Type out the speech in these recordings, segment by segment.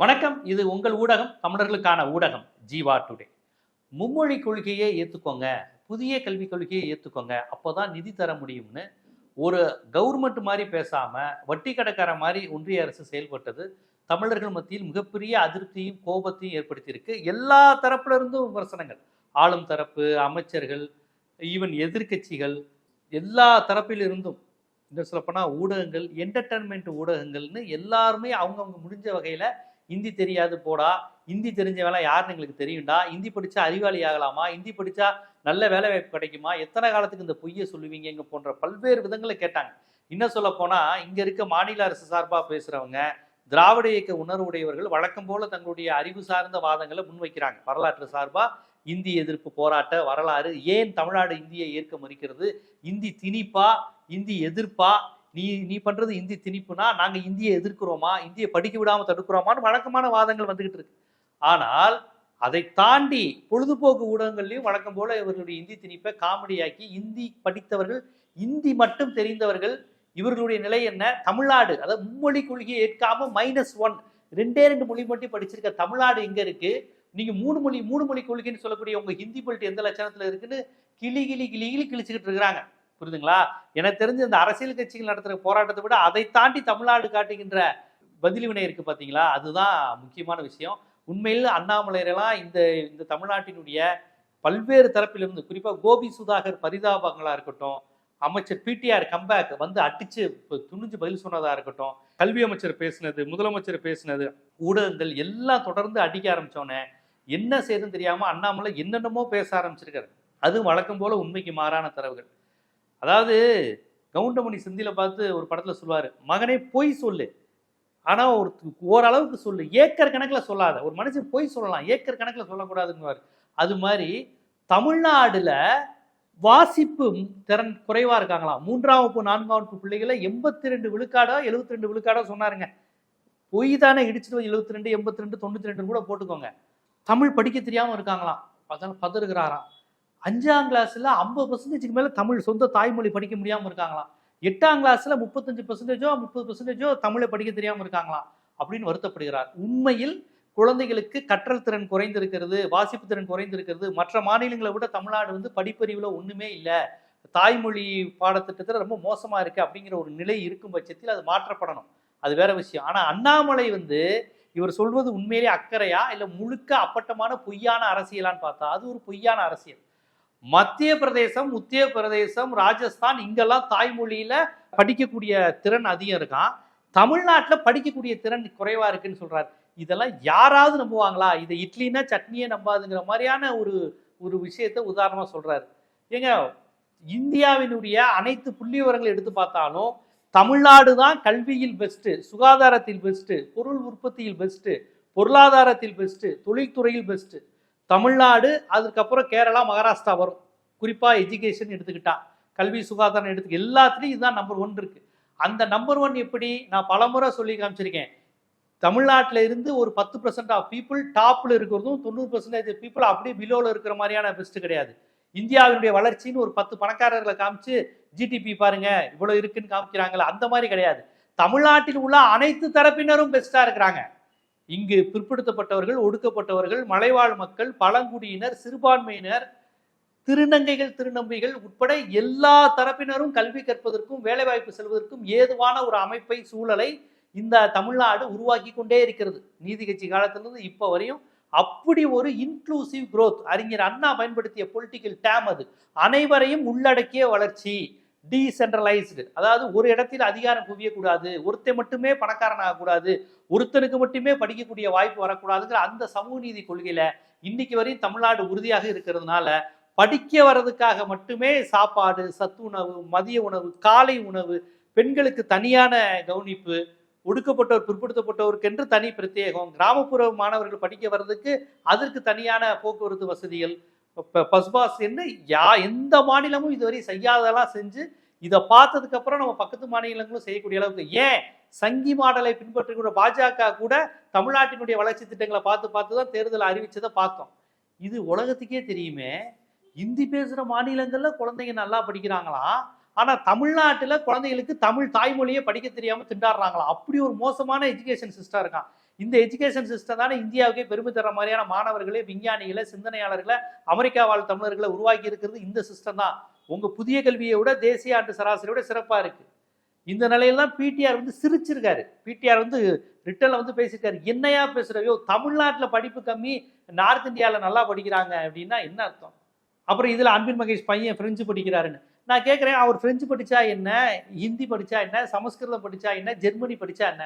வணக்கம். இது உங்கள் ஊடகம் தமிழர்களுக்கான ஊடகம் ஜீவா டுடே. மும்மொழி கொள்கையை ஏற்றுக்கோங்க புதிய கல்விக் கொள்கையை ஏற்றுக்கோங்க அப்போதான் நிதி தர முடியும்னு ஒரு கவர்மெண்ட் மாதிரி பேசாமல் வட்டி கடைக்கார மாதிரி ஒன்றிய அரசு செயல்பட்டது. தமிழர்கள் மத்தியில் மிகப்பெரிய அதிருப்தியும் கோபத்தையும் ஏற்படுத்தியிருக்கு. எல்லா தரப்புல இருந்தும் விமர்சனங்கள். ஆளும் தரப்பு அமைச்சர்கள் ஈவன் எதிர்க்கட்சிகள் எல்லா தரப்பிலிருந்தும். இன்னும் சொல்லப்போனால் ஊடகங்கள் என்டர்டெயின்மெண்ட் ஊடகங்கள்னு எல்லாருமே அவங்கவுங்க முடிஞ்ச வகையில் ஹிந்தி தெரியாது போடா. ஹிந்தி தெரிஞ்சவெல்லாம் யாருன்னு எங்களுக்கு தெரியும்டா. ஹிந்தி படித்தா அறிவாளி ஆகலாமா ஹிந்தி படித்தா நல்ல வேலை வாய்ப்பு கிடைக்குமா? எத்தனை காலத்துக்கு இந்த பொய்யை சொல்லுவீங்க? இங்கே போன்ற பல்வேறு விதங்களை கேட்டாங்க. இன்னும் சொல்ல போனால் இங்கே இருக்க மாநில அரசு சார்பாக பேசுகிறவங்க திராவிட இயக்க உணர்வுடையவர்கள் வழக்கம் போல தங்களுடைய அறிவு சார்ந்த வாதங்களை முன்வைக்கிறாங்க. வரலாற்று சார்பாக இந்தி எதிர்ப்பு போராட்ட வரலாறு ஏன் தமிழ்நாடு இந்தியை ஏற்க மறுக்கிறது? இந்தி திணிப்பா? இந்தி எதிர்ப்பா? நீ நீ பண்றது இந்தி திணிப்புனா நாங்க இந்தியை எதிர்க்கிறோமா? இந்தியை படிக்க விடாம தடுக்கிறோமான்னு வழக்கமான வாதங்கள் வந்துகிட்டு இருக்கு. ஆனால் அதை தாண்டி பொழுதுபோக்கு ஊடகங்கள்லையும் வழக்கம் போல இவர்களுடைய இந்தி திணிப்பை காமெடியாக்கி இந்தி படித்தவர்கள் இந்தி மட்டும் தெரிந்தவர்கள் இவர்களுடைய நிலை என்ன? தமிழ்நாடு அதாவது மும்மொழி கொள்கையை ஏற்காம மைனஸ் ஒன் ரெண்டே ரெண்டு மொழி மட்டும் படிச்சிருக்க தமிழ்நாடு எங்க இருக்கு? நீங்க மூணு மொழி மூணு மொழி கொள்கைன்னு சொல்லக்கூடிய உங்க ஹிந்தி பெல்ட் எந்த லட்சணத்துல இருக்குன்னு கிளி கிளி கிளி கிளி கிழிச்சுக்கிட்டு இருக்கிறாங்க. புரியுதுங்களா? எனக்கு தெரிஞ்சு இந்த அரசியல் கட்சிகள் நடத்துகிற போராட்டத்தை விட அதை தாண்டி தமிழ்நாடு காட்டுகின்ற பதிலிவினை இருக்குது இருக்கு அதுதான் முக்கியமான விஷயம். உண்மையில் அண்ணாமலையரெல்லாம் இந்த இந்த தமிழ்நாட்டினுடைய பல்வேறு தரப்பிலிருந்து குறிப்பாக கோபி சுதாகர் பரிதாபங்களாக இருக்கட்டும் அமைச்சர் பிடிஆர் கம்பேக் வந்து அடிச்சு துணிஞ்சு பதில் சொன்னதா இருக்கட்டும் கல்வி அமைச்சர் பேசினது முதலமைச்சர் பேசினது ஊடகங்கள் எல்லாம் தொடர்ந்து அடிக்க ஆரம்பித்தோன்னே என்ன செய்யுதுன்னு தெரியாமல் அண்ணாமலை என்னென்னமோ பேச ஆரம்பிச்சிருக்காரு. அது வழக்கம் போல உண்மைக்கு மாறான தரவுகள். அதாவது கவுண்டமணி செந்தில பார்த்து ஒரு படத்தில் சொல்லுவார் மகனே பொய் சொல்லு. ஆனால் ஒரு ஓரளவுக்கு சொல்லு. ஏக்கர் கணக்கில் சொல்லாத. ஒரு மனுஷன் பொய் சொல்லலாம். ஏக்கர் கணக்கில் சொல்லக்கூடாதுங்குவார். அது மாதிரி தமிழ்நாடில் வாசிப்பு திறன் குறைவாக இருக்காங்களாம். மூன்றாம் வகுப்பு நான்காம் வகுப்பு பிள்ளைகளை எண்பத்தி ரெண்டு விழுக்காடோ எழுபத்தி ரெண்டு விழுக்காடோ சொன்னாருங்க. பொய் தானே இடிச்சிட்டு எழுபத்தி ரெண்டு எண்பத்தி ரெண்டு தொண்ணூற்றி ரெண்டு கூட போட்டுக்கோங்க. தமிழ் படிக்க தெரியாமல் இருக்காங்களாம். அதனால பதறுகிறாராம். அஞ்சாம் கிளாஸில் ஐம்பது பர்சன்டேஜுக்கு மேலே தமிழ் சொந்த தாய்மொழி படிக்க முடியாமல் இருக்காங்களாம். எட்டாம் கிளாஸில் முப்பத்தஞ்சு பர்சன்டேஜோ முப்பது பர்சன்டேஜோ தமிழை படிக்க தெரியாமல் இருக்காங்களாம் அப்படின்னு வருத்தப்படுகிறார். உண்மையில் குழந்தைகளுக்கு கற்றல் திறன் குறைந்திருக்கிறது வாசிப்பு திறன் குறைந்திருக்கிறது. மற்ற மாநிலங்களை விட தமிழ்நாடு வந்து படிப்பறிவில் ஒன்றுமே இல்லை. தாய்மொழி பாடத்திட்டத்தில் ரொம்ப மோசமாக இருக்குது அப்படிங்கிற ஒரு நிலை இருக்கும் பட்சத்தில் அது மாற்றப்படணும். அது வேற விஷயம். ஆனால் அண்ணாமலை வந்து இவர் சொல்வது உண்மையிலே அக்கறையா இல்லை முழுக்க அப்பட்டமான பொய்யான அரசியலான்னு பார்த்தா அது ஒரு பொய்யான அரசியல். மத்திய பிரதேசம் உத்திய பிரதேசம் ராஜஸ்தான் இங்கெல்லாம் தாய்மொழியில படிக்கக்கூடிய திறன் அதிகம் இருக்கான். தமிழ்நாட்டில் படிக்கக்கூடிய திறன் குறைவா இருக்குன்னு சொல்றாரு. இதெல்லாம் யாராவது நம்புவாங்களா? இதை இட்லினா சட்னியே நம்பாதுங்கிற மாதிரியான ஒரு ஒரு விஷயத்த உதாரணமாக சொல்றாரு. ஏங்க இந்தியாவினுடைய அனைத்து புள்ளி விவரங்களை எடுத்து பார்த்தாலும் தமிழ்நாடு தான் கல்வியில் பெஸ்ட்டு சுகாதாரத்தில் பெஸ்ட்டு பொருள் உற்பத்தியில் பெஸ்ட்டு பொருளாதாரத்தில் பெஸ்ட்டு தொழில்துறையில் பெஸ்ட்டு தமிழ்நாடு அதுக்கப்புறம் கேரளா மகாராஷ்டிரா வரும். குறிப்பாக எஜுகேஷன் எடுத்துக்கிட்டா கல்வி சுகாதாரம் எடுத்துக்க எல்லாத்துலேயும் இதுதான் நம்பர் ஒன் இருக்குது அந்த நம்பர் ஒன் எப்படி? நான் பலமுறை சொல்லி காமிச்சிருக்கேன். தமிழ்நாட்டில் இருந்து ஒரு பத்து பர்சன்ட் ஆஃப் பீப்புள் டாப்பில் இருக்கிறதும் தொண்ணூறு பர்சன்டேஜ் பீப்புள் அப்படியே பிலோவில் இருக்கிற மாதிரியான பெஸ்ட் கிடையாது. இந்தியாவினுடைய வளர்ச்சின்னு ஒரு பத்து பணக்காரர்களை காமிச்சு ஜிடிபி பாருங்க இவ்வளோ இருக்குன்னு காமிக்கிறாங்களே அந்த மாதிரி கிடையாது. தமிழ்நாட்டில் உள்ள அனைத்து தரப்பினரும் பெஸ்ட்டாக இருக்கிறாங்க. இங்கு பிற்படுத்தப்பட்டவர்கள் ஒடுக்கப்பட்டவர்கள் மலைவாழ் மக்கள் பழங்குடியினர் சிறுபான்மையினர் திருநங்கைகள் திருநம்பிகள் உட்பட எல்லா தரப்பினரும் கல்வி கற்பதற்கும் வேலைவாய்ப்பு செல்வதற்கும் ஏதுவான ஒரு அமைப்பை சூழலை இந்த தமிழ்நாடு உருவாக்கி கொண்டே இருக்கிறது. நீதி கட்சி காலத்திலிருந்து இப்போ வரையும் அப்படி ஒரு இன்க்ளூசிவ் குரோத் அறிஞர் அண்ணா பயன்படுத்திய பொலிட்டிக்கல் டேம் அது. அனைவரையும் உள்ளடக்கிய வளர்ச்சி. டீசென்ட்ரலைஸ்டு அதாவது ஒரு இடத்தில் அதிகாரம் குவியக்கூடாது ஒருத்தன் மட்டுமே பணக்காரன் ஆகக்கூடாது ஒருத்தனுக்கு மட்டுமே படிக்கக்கூடிய வாய்ப்பு வரக்கூடாதுங்கிற அந்த சமூக நீதி கொள்கையில இன்னைக்கு வரையும் தமிழ்நாடு உறுதியாக இருக்கிறதுனால படிக்க வர்றதுக்காக மட்டுமே சாப்பாடு சத்து உணவு மதிய உணவு காலை உணவு பெண்களுக்கு தனியான கவனிப்பு ஒடுக்கப்பட்டோர் பிற்படுத்தப்பட்டோருக்கென்று தனி பிரத்யேகம் கிராமப்புற மாணவர்கள் படிக்க வர்றதுக்கு அதற்கு தனியான போக்குவரத்து வசதிகள் இப்போ பஸ்பாஸ் யா எந்த மாநிலமும் இதுவரை செய்யாததெல்லாம் செஞ்சு இதை பார்த்ததுக்கப்புறம் நம்ம பக்கத்து மாநிலங்களும் செய்யக்கூடிய அளவுக்கு ஏன்? சங்கி மாடலை பின்பற்றுகிற பாஜக கூட தமிழ்நாட்டினுடைய வளர்ச்சி திட்டங்களை பார்த்து பார்த்து தான் தேர்தல் அறிவித்ததை பார்த்தோம். இது உலகத்துக்கே தெரியுமே இந்தி பேசுகிற மாநிலங்களில் குழந்தைங்க நல்லா படிக்கிறாங்களாம் ஆனால் தமிழ்நாட்டில் குழந்தைகளுக்கு தமிழ் தாய்மொழியை படிக்க தெரியாமல் திண்டாடுறாங்களாம் அப்படி ஒரு மோசமான எஜுகேஷன் சிஸ்டம் இருக்கான். இந்த எஜுகேஷன் சிஸ்டம் தானே இந்தியாவுக்கே பெருமை தர மாதிரியான மாணவர்களே விஞ்ஞானிகளை சிந்தனையாளர்களை அமெரிக்கா வாழ் தமிழர்களை உருவாக்கி இருக்கிறது இந்த சிஸ்டம் தான். உங்க புதிய கல்வியை விட தேசிய ஆண்டு சராசரியோட சிறப்பா இருக்கு. இந்த நிலையில தான் பிடிஆர் வந்து சிரிச்சிருக்காரு. பிடிஆர் வந்து ரிட்டர்ல வந்து பேசியிருக்காரு. என்னையா பேசுறவையோ தமிழ்நாட்டில் படிப்பு கம்மி நார்த் இந்தியாவில் நல்லா படிக்கிறாங்க அப்படின்னா என்ன அர்த்தம்? அப்புறம் இதில் அன்பின் மகேஷ் பையன் பிரெஞ்சு படிக்கிறாருன்னு. நான் கேட்குறேன் அவர் பிரெஞ்சு படிச்சா என்ன? ஹிந்தி படிச்சா என்ன? சமஸ்கிருதம் படித்தா என்ன? ஜெர்மனி படித்தா என்ன?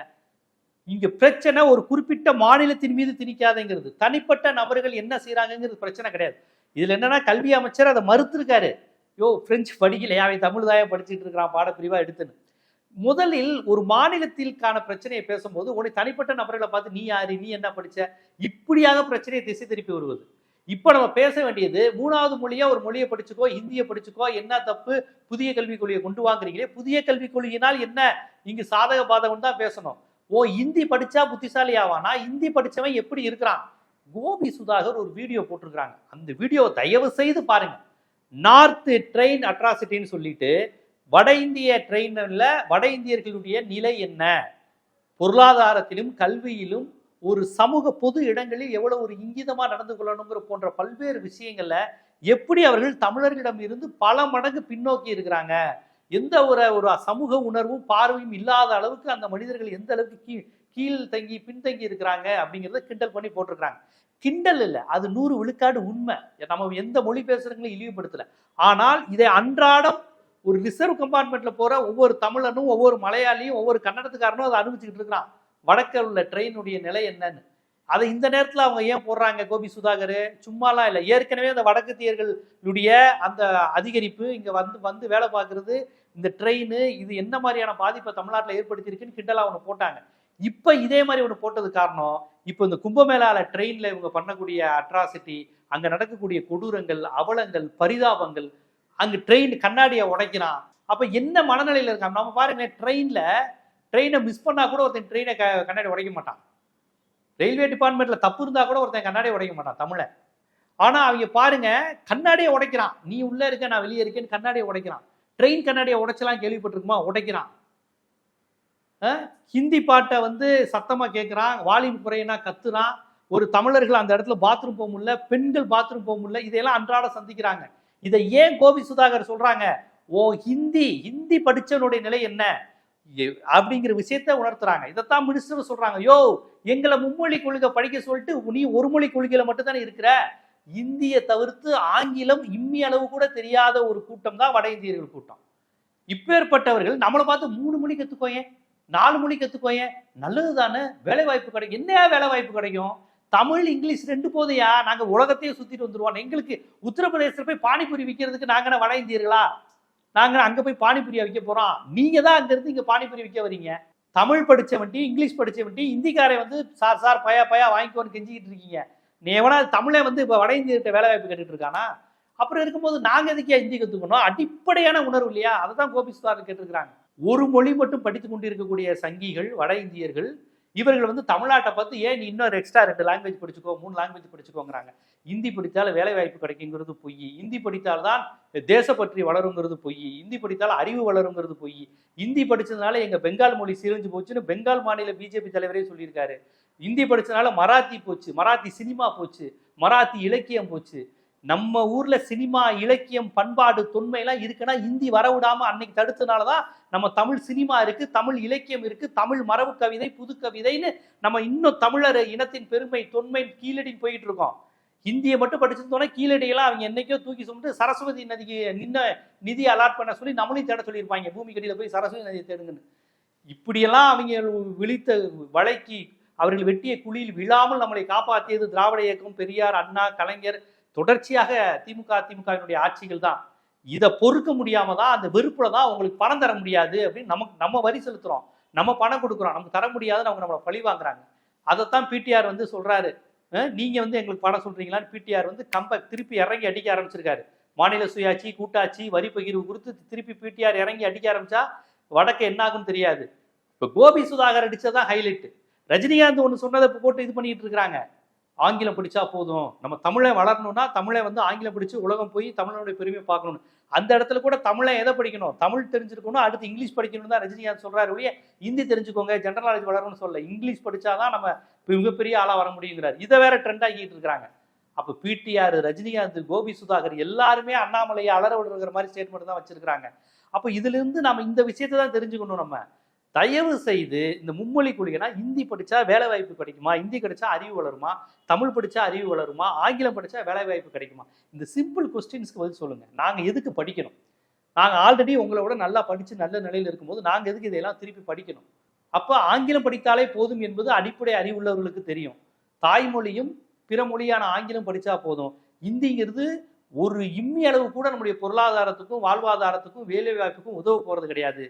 இங்க பிரச்சனை ஒரு குறிப்பிட்ட மாநிலத்தின் மீது திணிக்காதங்கிறது. தனிப்பட்ட நபர்கள் என்ன செய்யறாங்கிறது பிரச்சனை கிடையாது. இதுல என்னன்னா கல்வி அமைச்சர் அதை மறுத்திருக்காரு. யோ பிரெஞ்சு படிக்கலையா? அவன் தமிழ் தாயா படிச்சுட்டு இருக்கிறான் பாடப்பிரிவா எடுத்துன்னு. முதலில் ஒரு மாநிலத்திற்கான பிரச்சனையை பேசும்போது உன்னை தனிப்பட்ட நபர்களை பார்த்து நீ யாரு? நீ என்ன படிச்ச? இப்படியாக பிரச்சனையை திசை திருப்பி வருவது. இப்போ நம்ம பேச வேண்டியது மூணாவது மொழியா ஒரு மொழியை படிச்சுக்கோ ஹிந்தியை படிச்சுக்கோ என்ன தப்பு புதிய கல்விக் கொள்கையை கொண்டு வாங்குறீங்களே புதிய கல்விக் கொள்கையினால் என்ன? இங்கு சாதக பாதகம் தான் பேசணும். ஓ இந்தி படிச்சா புத்திசாலி ஆவானா இந்தி படிச்சவன் எப்படி இருக்கிறான்? கோபி சுதாகர் ஒரு வீடியோ போட்டிருக்கிறாங்க. அந்த வீடியோ தயவு செய்து பாருங்க. நார்த் ட்ரெயின் அட்ராசிட்டின்னு சொல்லிட்டு வட இந்திய ட்ரெயினில் வட இந்தியர்களுடைய நிலை என்ன? பொருளாதாரத்திலும் கல்வியிலும் ஒரு சமூக பொது இடங்களில் எவ்வளவு ஒரு இங்கிதமாக நடந்து கொள்ளணுங்கிற போன்ற பல்வேறு விஷயங்களில் எப்படி அவர்கள் தமிழர்களிடம் இருந்து பல மடங்கு பின்னோக்கி இருக்கிறாங்க? எந்த ஒரு ஒரு சமூக உணர்வும் பார்வையும் இல்லாத அளவுக்கு அந்த மனிதர்கள் எந்த அளவுக்கு கீழ் கீழ் தங்கி பின்தங்கி இருக்கிறாங்க அப்படிங்கிறத கிண்டல் பண்ணி போட்டிருக்கிறாங்க. கிண்டல் இல்லை அது நூறு விழுக்காடு உண்மை. நம்ம எந்த மொழி பேசுறவங்களையும் இழிவுபடுத்தல. ஆனால் இதை அன்றாடம் ஒரு ரிசர்வ் கம்பார்ட்மெண்ட்ல போற ஒவ்வொரு தமிழனும் ஒவ்வொரு மலையாளியும் ஒவ்வொரு கன்னடத்துக்காரனும் அதை அனுபவிச்சுக்கிட்டு இருக்கிறான். வடக்கில் உள்ள ட்ரெயினுடைய நிலை என்னன்னு. அதை இந்த நேரத்தில் அவங்க ஏன் போடுறாங்க? கோபி சுதாகர் சும்மாலாம் இல்லை. ஏற்கனவே அந்த வடக்குத்தியர்களுடைய அந்த அதிகரிப்பு இங்கே வந்து வந்து வேலை பார்க்கறது இந்த ட்ரெயின் இது என்ன மாதிரியான பாதிப்பை தமிழ்நாட்டில் ஏற்படுத்தியிருக்குன்னு கிண்டலாக ஒன்று போட்டாங்க. இப்போ இதே மாதிரி ஒன்று போட்டது காரணம் இப்போ இந்த கும்பமேளால ட்ரெயினில் இவங்க பண்ணக்கூடிய அட்ராசிட்டி அங்கே நடக்கக்கூடிய கொடூரங்கள் அவலங்கள் பரிதாபங்கள் அங்கே ட்ரெயின் கண்ணாடியை உடைக்கிறான். அப்போ என்ன மனநிலையில் இருக்காங்க? நம்ம பாருங்க ட்ரெயினில் ட்ரெயினை மிஸ் பண்ணால் கூட ஒருத்தன் ட்ரெயினை க கண்ணாடி உடைக்க மாட்டான். ரயில்வே டிபார்ட்மெண்ட்ல தப்பு இருந்தா கூட ஒருத்தன் கண்ணாடியை உடைக்க மாட்டான் தமிழை. ஆனா அவங்க பாருங்க கண்ணாடியை உடைக்கிறான். நீ உள்ள இருக்க நான் வெளியே இருக்கேன்னு கண்ணாடியை உடைக்கிறான். ட்ரெயின் கண்ணாடியை உடைச்சலாம் கேள்விப்பட்டிருக்குமா? உடைக்கிறான். ஹிந்தி பாட்டை வந்து சத்தமா கேட்கிறான் வால்யூம் குறையினா கத்துறான். ஒரு தமிழர்கள் அந்த இடத்துல பாத்ரூம் போக முடியல பெண்கள் பாத்ரூம் போக முடியல இதையெல்லாம் அன்றாட சந்திக்கிறாங்க. இதை ஏன் கோபி சுதாகர் சொல்றாங்க? ஓ ஹிந்தி ஹிந்தி படிச்சவனுடைய நிலை என்ன? அப்படிங்கிற விஷயத்த உணர்த்துறாங்க. இதைத்தான் மினிஸ்டர் சொல்றாங்க. யோ எங்களை மும்மொழி கொள்கை படிக்க சொல்லிட்டு நீ ஒரு மொழி கொள்கையில மட்டும் தானே இருக்கிற? இந்திய தவிர்த்து ஆங்கிலம் இம்மி அளவு கூட தெரியாத ஒரு கூட்டம் தான் வட இந்தியர்கள் கூட்டம். இப்பேற்பட்டவர்கள் நம்மளை பார்த்து மூணு மொழி கத்துக்கோயேன் நாலு மொழி கத்துக்கோயேன் நல்லது தானே. வேலை வாய்ப்பு கிடைக்கும். என்னையா வேலை வாய்ப்பு கிடைக்கும்? தமிழ் இங்கிலீஷ் ரெண்டு போதையா நாங்க உலகத்தையே சுத்திட்டு வந்துருவோம். எங்களுக்கு உத்தரப்பிரதேசத்துல போய் பானிபூரி விற்கிறதுக்கு நாங்க வட இந்தியர்களா? நாங்கள் அங்கே போய் பானிபூரியா விற்க போகிறோம் நீங்கள் தான் அங்கேருந்து இங்கே இங்க பானிபூரி விற்க வரீங்க தமிழ் படித்த வண்டி இங்கிலீஷ் படித்த வண்டி இந்திக்காரன் வந்து சார் சார் பயா பயா வாங்கிக்கோன்னு கெஞ்சிக்கிட்டு இருக்கீங்க. நீ எவனா தமிழை வந்து இப்போ வட இந்தியர்கிட்ட வேலை வாய்ப்பு கேட்டுட்டு இருக்கானா? அப்புறம் இருக்கும்போது நாங்கள் எதுக்கே ஹிந்தி கற்றுக்கணும் அடிப்படையான உணர்வு இல்லையா? அதை தான் கோபி சுதாகர் கேட்டிருக்கிறாங்க. ஒரு மொழி மட்டும் படித்து கொண்டிருக்கக்கூடிய சங்கிகள் வட இந்தியர்கள் இவர்கள் வந்து தமிழ்நாட்டை பார்த்து ஏன் நீ இன்னொரு எக்ஸ்ட்ரா ரெண்டு லாங்குவேஜ் படிச்சுக்கோ மூணு லாங்குவேஜ் படிச்சுக்கோங்கிறாங்க. ஹிந்தி படித்தால் வேலை வாய்ப்பு கிடைக்குங்கிறது பொய். ஹிந்தி படித்தால்தான் தேசப்பற்றி வளருங்கிறது பொய். ஹிந்தி படித்தால் அறிவு வளருங்கிறது பொய். ஹிந்தி படித்ததுனால எங்கள் பெங்கால் மொழி சிரிஞ்சு போச்சுன்னு பெங்கால் மாநில பிஜேபி தலைவரே சொல்லியிருக்காரு. இந்தி படித்ததுனால மராத்தி போச்சு. மராத்தி சினிமா போச்சு. மராத்தி இலக்கியம் போச்சு. நம்ம ஊர்ல சினிமா இலக்கியம் பண்பாடு தொன்மையெல்லாம் இருக்குன்னா ஹிந்தி வரவிடாம அன்னைக்கு தடுத்தனால தான் நம்ம தமிழ் சினிமா இருக்கு தமிழ் இலக்கியம் இருக்கு தமிழ் மரபு கவிதை புது கவிதைன்னு நம்ம இன்னும் தமிழர் இனத்தின் பெருமை தொன்மை கீழடி போயிட்டு இருக்கோம். ஹிந்தியை மட்டும் படிச்சிருந்தோன்னா கீழடியெல்லாம் அவங்க என்னைக்கோ தூக்கி சுமட்டு சரஸ்வதி நதிக்கு நின்ன நிதி அலாட் பண்ண சொல்லி நம்மளையும் தேட சொல்லியிருப்பாங்க. பூமி கடியில போய் சரஸ்வதி நதியை தேடுங்கன்னு. இப்படியெல்லாம் அவங்க விழித்த வலைக்கு அவர்கள் வெட்டிய குழியில் விழாமல் நம்மளை காப்பாற்றியது திராவிட இயக்கம் பெரியார் அண்ணா கலைஞர் தொடர்ச்சியாக திமுக அதிமுகவினுடைய ஆட்சிகள் தான். இதை பொறுக்க முடியாம தான் அந்த வெறுப்புல தான் உங்களுக்கு பணம் தர முடியாது அப்படின்னு நமக்கு நம்ம வரி செலுத்துறோம். நம்ம பணம் கொடுக்குறோம். நமக்கு தர முடியாதுன்னு அவங்க நம்மளை பழி வாங்குறாங்க. அதைத்தான் பிடிஆர் வந்து சொல்றாரு. நீங்க வந்து எங்களுக்கு பணம் சொல்றீங்களான்னு பிடிஆர் வந்து கம்ப திருப்பி இறங்கி அடிக்க ஆரம்பிச்சிருக்காரு. மாநில சுயாட்சி கூட்டாட்சி வரி பகிர்வு கொடுத்து திருப்பி பிடிஆர் இறங்கி அடிக்க ஆரம்பிச்சா வடக்கு என்ன தெரியாது. இப்போ கோபி சுதாகர் அடிச்சதான் ஹைலைட் ரஜினிகாந்த் ஒன்று சொன்னதை இப்போ போட்டு இது பண்ணிட்டு இருக்கிறாங்க. ஆங்கிலம் பிடிச்சா போதும். நம்ம தமிழை வளரணும்னா தமிழை வந்து ஆங்கிலம் பிடிச்சி உலகம் போய் தமிழனுடைய பெருமையை பார்க்கணும். அந்த இடத்துல கூட தமிழை எதை படிக்கணும்? தமிழ் தெரிஞ்சிருக்கணும் அடுத்து இங்கிலீஷ் படிக்கணும் தான் ரஜினிகாந்த் சொல்றாரு ஒழிய ஹிந்தி தெரிஞ்சுக்கோங்க ஜென்ரல் நாலேஜ் வளரணும்னு சொல்ல இங்கிலீஷ் படிச்சாதான் நம்ம மிகப்பெரிய ஆளாக வர முடியுங்கிறார். இதை வேற ட்ரெண்ட் ஆகிட்டு இருக்கிறாங்க. அப்ப பிடிஆர் ரஜினிகாந்த் கோபி சுதாகர் எல்லாருமே அண்ணாமலையை அலற விடுற மாதிரி ஸ்டேட்மெண்ட் தான் வச்சிருக்கிறாங்க. அப்ப இதுல இருந்து நம்ம இந்த விஷயத்தை தான் தெரிஞ்சுக்கணும் நம்ம. தயவு செய்து இந்த மும்மொழி கொள்கைனா ஹிந்தி படித்தா வேலை வாய்ப்பு கிடைக்குமா? ஹிந்தி கிடைச்சா அறிவு வளருமா? தமிழ் படித்தா அறிவு வளருமா? ஆங்கிலம் படித்தா வேலை வாய்ப்பு கிடைக்குமா? இந்த சிம்பிள் கொஸ்டின்ஸ்க்கு பதில் சொல்லுங்கள் நாங்கள் எதுக்கு படிக்கணும்? நாங்கள் ஆல்ரெடி உங்களை விட நல்லா படித்து நல்ல நிலையில் இருக்கும்போது நாங்கள் எதுக்கு இதையெல்லாம் திருப்பி படிக்கணும்? அப்போ ஆங்கிலம் படித்தாலே போதும் என்பது அடிப்படை அறிவுள்ளவர்களுக்கு தெரியும். தாய்மொழியும் பிற மொழியான ஆங்கிலம் படித்தா போதும். ஹிந்திங்கிறது ஒரு இம்மி அளவு கூட நம்முடைய பொருளாதாரத்துக்கும் வாழ்வாதாரத்துக்கும் வேலை வாய்ப்புக்கும் உதவ போகிறது கிடையாது.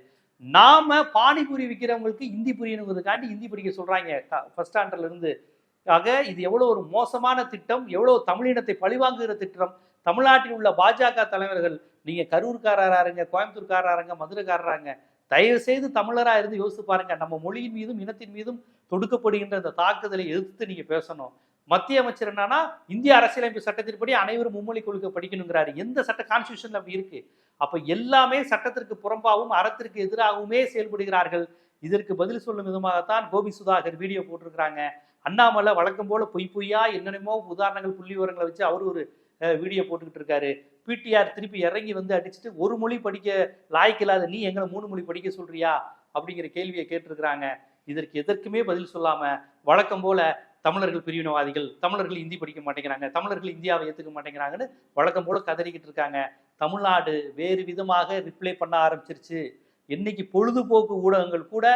நாம பானிபூரி விற்கிறவங்களுக்கு ஹிந்தி புரியணுங்கிறதுக்காண்டி ஹிந்தி படிக்க சொல்றாங்க. ஃபர்ஸ்ட் ஸ்டாண்டர்ட்ல இருந்து. ஆக இது எவ்வளோ ஒரு மோசமான திட்டம் எவ்வளோ தமிழினத்தை பழிவாங்குகிற திட்டம். தமிழ்நாட்டில் உள்ள பாஜக தலைவர்கள் நீங்க கரூர்காரராருங்க கோயம்புத்தூர்காரராங்க மதுரைக்காரராங்க தயவு செய்து தமிழரா இருந்து யோசித்து பாருங்க. நம்ம மொழியின் மீதும் இனத்தின் மீதும் தொடுக்கப்படுகின்ற இந்த தாக்குதலை எதிர்த்து நீங்க பேசணும். மத்திய அமைச்சர் என்னன்னா இந்திய அரசியலமைப்பு சட்டத்தின்படி அனைவரும் மும்மொழி கொள்கை படிக்கணுங்கிறாரு. எந்த சட்ட கான்ஸ்டியூஷன்ல அப்படி இருக்கு? அப்ப எல்லாமே சட்டத்திற்கு புறம்பாகவும் அறத்திற்கு எதிராகவுமே செயல்படுகிறார்கள். இதற்கு பதில் சொல்லும் விதமாகத்தான் கோபி சுதாகர் வீடியோ போட்டிருக்கிறாங்க. அண்ணாமலை வழக்கம் போல பொய் பொய்யா என்னென்னமோ உதாரணங்கள் புள்ளி விவரங்களை வச்சு அவர் ஒரு வீடியோ போட்டுக்கிட்டு இருக்காரு. பிடிஆர் திருப்பி இறங்கி வந்து அடிச்சுட்டு ஒரு மொழி படிக்க லாய்க்கில்லாத நீ எங்களை மூணு மொழி படிக்க சொல்றியா? அப்படிங்கிற கேள்வியை கேட்டிருக்கிறாங்க. இதற்கு எதற்குமே பதில் சொல்லாம வழக்கம் போல தமிழர்கள் பிரிவினவாதிகள் தமிழர்கள் இந்தி படிக்க மாட்டேங்கிறாங்க தமிழர்கள் இந்தியாவை ஏற்றுக்க மாட்டேங்கிறாங்கன்னு வழக்கம் போல கதறிக்கிட்டு இருக்காங்க. தமிழ்நாடு வேறு விதமாக ரிப்ளை பண்ண ஆரம்பிச்சிருச்சு. இன்னைக்கு பொழுதுபோக்கு ஊடகங்கள் கூட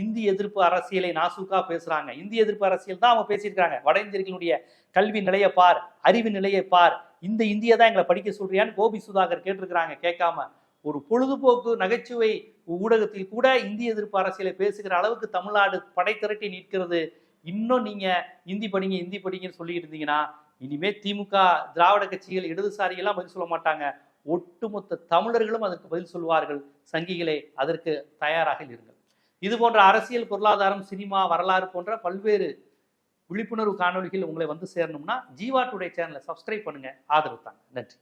இந்தி எதிர்ப்பு அரசியலை நாசுக்கா பேசுறாங்க. இந்தி எதிர்ப்பு அரசியல் தான் அவங்க பேசியிருக்காங்க வட இந்தியர்களுடைய கல்வி நிலையை பார் அறிவு நிலையை பார். இந்த இந்தியை தான் எங்களை படிக்க சொல்றியான்னு கோபி சுதாகர் கேட்டிருக்கிறாங்க கேட்காம. ஒரு பொழுதுபோக்கு நகைச்சுவை ஊடகத்தில் கூட இந்திய எதிர்ப்பு அரசியலை பேசுகிற அளவுக்கு தமிழ்நாடு படை திரட்டி நிற்கிறது. இன்னும் நீங்க இந்தி படிங்க இந்தி படிங்கன்னு சொல்லிட்டு இருந்தீங்கன்னா இனிமே திமுக திராவிட கட்சிகள் இடதுசாரிகள்லாம் பதில் சொல்ல மாட்டாங்க. ஒட்டுமொத்த தமிழர்களும் அதற்கு பதில் சொல்வார்கள் சங்கிகளே அதற்கு தயாராக இருங்கள். இது போன்ற அரசியல் பொருளாதாரம் சினிமா வரலாறு போன்ற பல்வேறு விழிப்புணர்வு காணொளிகள் உங்களை வந்து சேரணும்னா ஜீவா டுடே சேனலை சப்ஸ்கிரைப் பண்ணுங்க. ஆதரவு தாங்க. நன்றி.